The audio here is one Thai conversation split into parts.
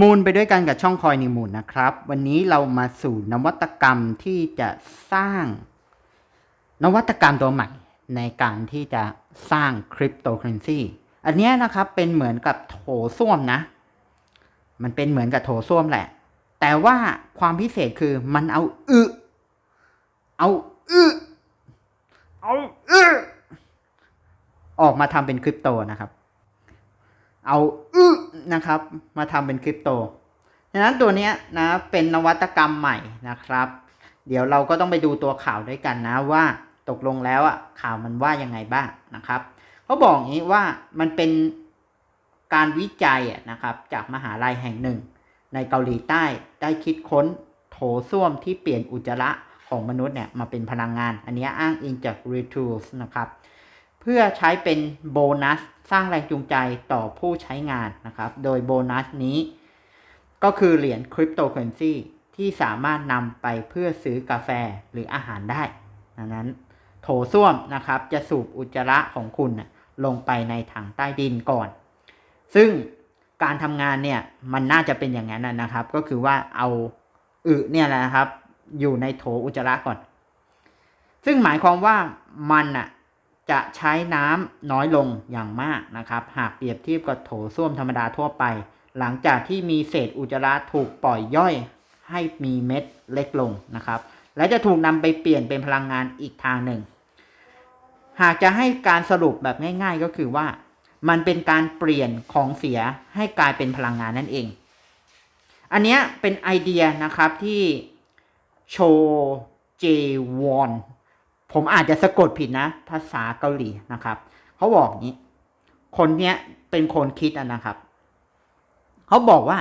มูลไปด้วยกันกับช่องคอยนิมูลนะครับ วันนี้เรามาสู่นวัตกรรมที่จะสร้าง นวัตกรรมตัวใหม่ ในการที่จะสร้างคริปโตเคอเรนซีอันนี้นะครับเป็นเหมือนกับโถส้วมนะ มันเป็นเหมือนกับโถส้วมแหละ แต่ว่าความพิเศษคือมันเอาอึเอาอึเอาอึออกมาทำเป็นคริปโตนะครับ เอาอึ นะครับ มาทำเป็นคริปโตดังนั้นตัวนี้นะเป็นนวัตกรรมใหม่นะครับ เดี๋ยวเราก็ต้องไปดูตัวข่าวด้วยกันนะว่าตกลงแล้วอะข่าวมันว่ายังไงบ้างนะครับเขาบอกอย่างนี้ว่ามันเป็นการวิจัยนะครับจากมหาลัยแห่งหนึ่ง ในเกาหลีใต้ได้คิดค้นโถส้วมที่เปลี่ยนอุจจาระของมนุษย์เนี่ยมาเป็นพลังงาน อันนี้อ้างอิงจาก r e t o o l s นะครับ เพื่อใช้เป็นโบนัสสร้างแรงจูงใจต่อผู้ใช้งานนะครับ โดยโบนัสนี้ ก็คือเหรียญคริปโตเคอเรนซีที่สามารถนำไปเพื่อซื้อกาแฟหรืออาหารได้ดังนั้นโถส้วมนะครับจะสูบอุจจาระของคุณลงไปในถังใต้ดินก่อน ซึ่งการทำงานเนี่ยมันน่าจะเป็นอย่างนั้นนะครับ ก็คือว่าเอาอึเนี่ยแหละครับ อยู่ในโถอุจจาระก่อน ซึ่งหมายความว่ามันน่ะ จะใช้น้ำน้อยลงอย่างมากนะครับ หากเปรียบเทียบกับโถส้วมธรรมดาทั่วไป หลังจากที่มีเศษอุจจาระถูกปล่อยย่อยให้มีเม็ดเล็กลงนะครับ และจะถูกนำไปเปลี่ยนเป็นพลังงานอีกทางหนึ่ง หากจะให้การสรุปแบบง่าย ๆ ก็คือว่า มันเป็นการเปลี่ยนของเสียให้กลายเป็นพลังงานนั่นเอง อันนี้เป็นไอเดียนะครับที่โชเจวอน ผมอาจจะสะกดผิดนะ ภาษาเกาหลีนะครับเขาบอกนี้ คนเนี้ยเป็นคนคิดนะครับเขาบอกว่า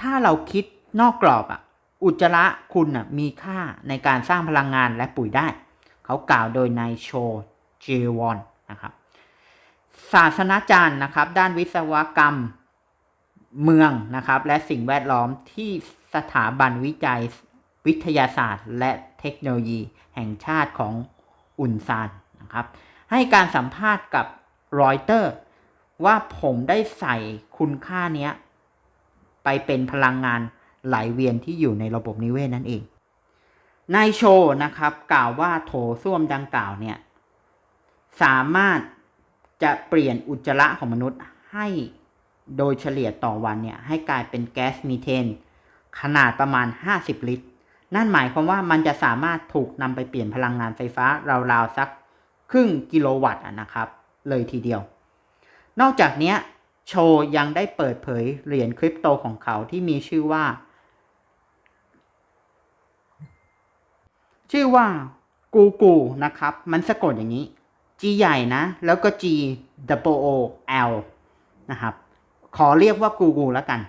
ถ้าเราคิดนอกกรอบอะอุจจาระคุณอะมีค่าในการสร้างพลังงานและปุ๋ยได้ เขากล่าวโดยนายโชเจวอนนะครับศาสนาจารย์นะครับ ด้านวิศวกรรมเมืองนะครับ และสิ่งแวดล้อมที่สถาบันวิจัยวิทยาศาสตร์ และเทคโนโลยีแห่งชาติของ อุนซานนะครับ ให้การสัมภาษณ์กับรอยเตอร์ว่าผมได้ใส่คุณค่าเนี้ย ไปเป็นพลังงานไหลเวียนที่อยู่ในระบบนิเวศนั่นเอง นายโชนะครับ กล่าวว่าโถส้วมดังกล่าวเนี่ย สามารถจะเปลี่ยนอุจจาระของมนุษย์ให้โดยเฉลี่ยต่อวันเนี่ย ให้กลายเป็นแก๊สมีเทน ขนาดประมาณ 50 ลิตร นั่นหมายความว่ามันจะสามารถถูกนำไปเปลี่ยนพลังงานไฟฟ้าราวๆสักครึ่งกิโลวัตต์นะครับ เลยทีเดียว นอกจากนี้โชยังได้เปิดเผยเหรียญคริปโตของเขาที่มีชื่อว่า ชื่อว่ากูกูนะครับ มันสะกดอย่างนี้ G ใหญ่นะ แล้วก็ G W O L นะครับ ขอเรียกว่ากูกูแล้วกัน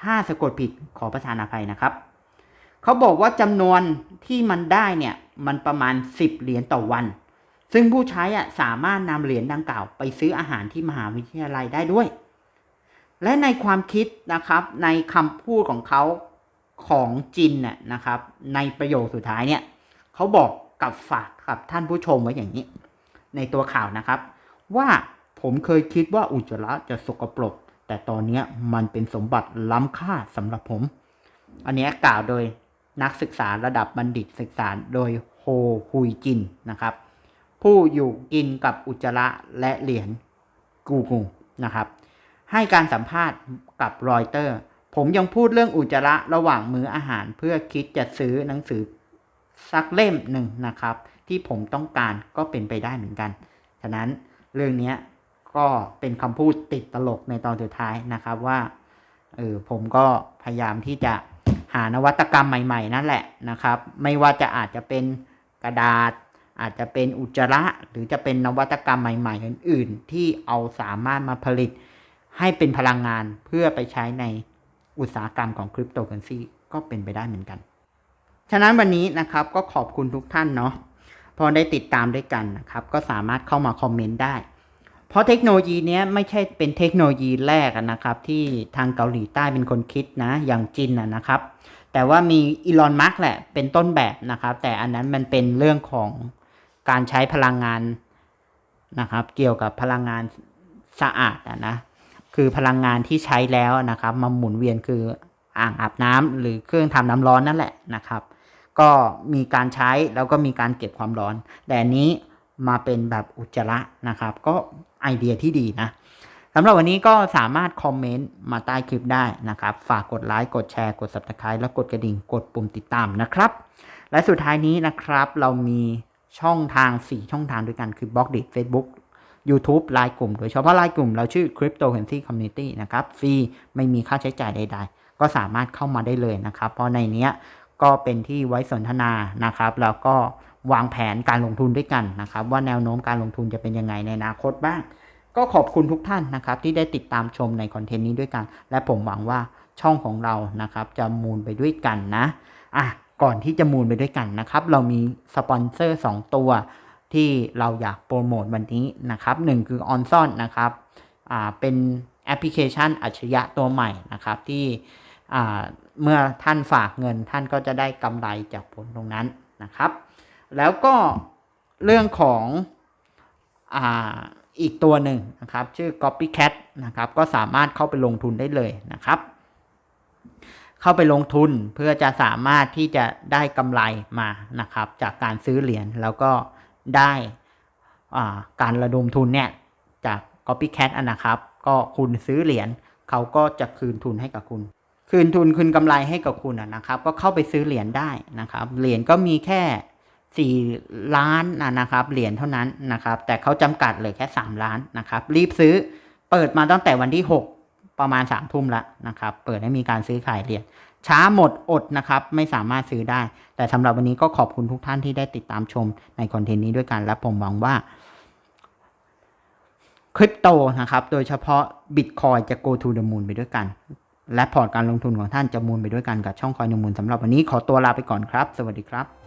ถ้าสะกดผิดขอประทานอภัยนะครับ เขาบอกว่าจำนวนที่มันได้เนี่ยมันประมาณ 10 เหรียญต่อวัน ซึ่งผู้ใช้อะสามารถนำเหรียญดังกล่าว ไปซื้ออาหารที่มหาวิทยาลัยได้ด้วย และในความคิดนะครับในคำพูดของเขาของจินน่ะนะครับ ในประโยคสุดท้ายเนี่ยเขาบอกกับฝากกับท่านผู้ชมไว้อย่างนี้ ในตัวข่าวนะครับ ว่าผมเคยคิดว่าอุจจาระจะสกปรก แต่ตอนนี้มันเป็นสมบัติล้ำค่าสำหรับผม อันเนี้ยกล่าวโดย นักศึกษาระดับบัณฑิตศึกษาโดยโฮฮุยจินนะครับ ผู้อยู่กินกับอุจจาระและเหรียญกูกูนะครับ ให้การสัมภาษณ์กับรอยเตอร์ ผมยังพูดเรื่องอุจจาระระหว่างมื้ออาหารเพื่อคิดจะซื้อหนังสือสักเล่มหนึ่งนะครับ ที่ผมต้องการก็เป็นไปได้เหมือนกัน ฉะนั้นเรื่องนี้ก็เป็นคำพูดติดตลกในตอนสุดท้ายนะครับว่าเออผมก็พยายามที่จะ หานวัตกรรมใหม่ๆ นั่นแหละนะครับ ไม่ว่าจะอาจจะเป็นกระดาษ อาจจะเป็นอุจจาระหรือจะเป็นนวัตกรรมใหม่ ๆ อื่น ๆ ที่เอาสามารถมาผลิตให้เป็นพลังงานเพื่อไปใช้ในอุตสาหกรรมของคริปโตเคอเรนซีก็เป็นไปได้เหมือนกัน ฉะนั้นวันนี้นะครับก็ขอบคุณทุกท่านเนาะพอได้ติดตามด้วยกันนะครับ ก็สามารถเข้ามาคอมเมนต์ได้ เพราะเทคโนโลยีนี้ไม่ใช่เป็นเทคโนโลยีแรกนะครับ ที่ทางเกาหลีใต้เป็นคนคิดนะ อย่างจินนะครับ แต่ว่ามีอีลอนมัสแหละเป็นต้นแบบนะครับ แต่อันนั้นมันเป็นเรื่องของการใช้พลังงานนะครับ เกี่ยวกับพลังงานสะอาดอะนะคือพลังงานที่ใช้แล้วนะครับ มาหมุนเวียนคืออ่างอาบน้ำหรือเครื่องทำน้ำร้อนนั่นแหละนะครับ ก็มีการใช้แล้วก็มีการเก็บความร้อน แต่อันนี้ มาเป็นแบบอุจจาระนะครับ ก็ไอเดียที่ดีนะสำหรับวันนี้ก็สามารถคอมเมนต์มาใต้คลิปได้นะครับ ฝากกดไลค์ กดแชร์ กด subscribe แล้วกดกระดิ่ง กดปุ่มติดตามนะครับ และสุดท้ายนี้นะครับ เรามีช่องทาง 4 ช่องทางด้วยกัน คือ b l o g d i t Facebook YouTube ไลน์กลุ่ม โดยเฉพาะไลน์กลุ่ม เราชื่อ Cryptocurrency Community นะครับ ฟรี ไม่มีค่าใช้จ่ายใด ๆ ก็สามารถเข้ามาได้เลยนะครับ เพราะในเนี้ยก็เป็นที่ไว้สนทนานะครับ แล้วก็ วางแผนการลงทุนด้วยกันนะครับ ว่าแนวโน้มการลงทุนจะเป็นยังไงในอนาคตบ้าง ก็ขอบคุณทุกท่านนะครับ ที่ได้ติดตามชมในคอนเทนต์นี้ด้วยกัน และผมหวังว่าช่องของเรานะครับ จะมูลไปด้วยกันนะอะก่อนที่จะมูลไปด้วยกันนะครับ เรามีสปอนเซอร์ 2 ตัวที่เราอยากโปรโมทวันนี้นะครับหนึ่งคือออนซอนนะครับอ่าเป็นแอปพลิเคชันอัจฉริยะตัวใหม่นะครับ ที่อ่าเมื่อท่านฝากเงินท่านก็จะได้กำไรจากผลตรงนั้นนะครับ แล้วก็เรื่องของอ่าอีกตัวหนึ่งนะครับ ชื่อ Copycat นะครับ ก็สามารถเข้าไปลงทุนได้เลยนะครับ เข้าไปลงทุนเพื่อจะสามารถที่จะได้กำไรมานะครับ จากการซื้อเหรียญแล้วก็ได้การระดมทุนเนี่ยจาก Copycat นะครับ ก็คุณซื้อเหรียญเขาก็จะคืนทุนให้กับคุณ คืนทุนคืนกำไรให้กับคุณนะครับ ก็เข้าไปซื้อเหรียญได้นะครับ เหรียญก็มีแค่ 4 ล้านนะนะครับเหรียญเท่านั้นนะครับ แต่เขาจำกัดเลยแค่ 3 ล้านนะครับ รีบซื้อเปิดมาตั้งแต่วันที่ 6 ประมาณ3ามทุ่มล้วนะครับ เปิดให้มีการซื้อขายเหรียญช้าหมดอดนะครับ ไม่สามารถซื้อได้ แต่สำหรับวันนี้ก็ขอบคุณทุกท่านที่ได้ติดตามชมในคอนเทนต์นี้ด้วยกันและผมหวังว่าคริปโตนะครับ โดยเฉพาะ Bitcoin จะ go to the moon ไปด้วยกัน และพอร์ตการลงทุนของท่านจะมูลไปด้วยกันกับช่องคอยนมูลสำหรับวันนี้ขอตัวลาไปก่อนครับ สวัสดีครับ